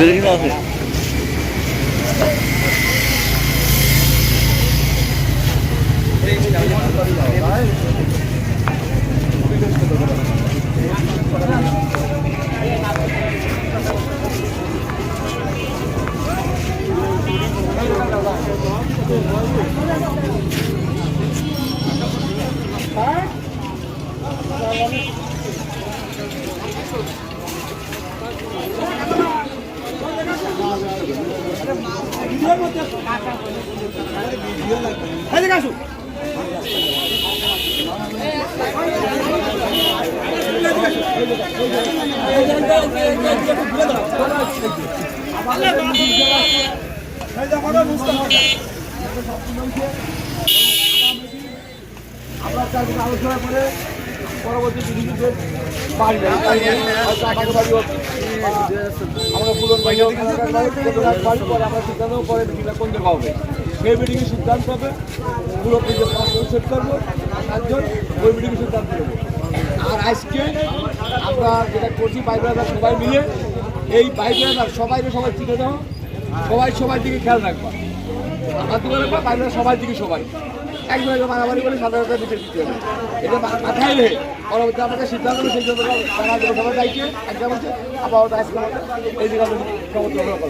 Verin abi. আমরা চারদিকে আলোচনা করে পরবর্তী বাড়ি আমরা পুরন বাড়ি পরে আমরা সিদ্ধান্ত পরে মিটিংটা কোন জায়গা হবে সেই মিটিংয়ে সিদ্ধান্ত হবে। পুরো সেট করব। চারজন ওই মিটিংয়ে সিদ্ধান্ত আর আজকে আমরা যেটা করছি ব্রাদার সবাই মিলে, এই ব্রাদার সবাই সবাই চিনে দাও সবাই সবার দিকে খেয়াল রাখবা। আমার দিকে রাখবা সবার দিকে সবাই। একজন একজন মারামারি করে সাধারণত দিতে দিতে হবে। এটা মাথায় রেখে। পরবর্তী আমাদের সিদ্ধান্ত নেবে সেই জন্য তারা সবার চাইছে একটা হচ্ছে আবার আজকে এই দিকে সমর্থন করব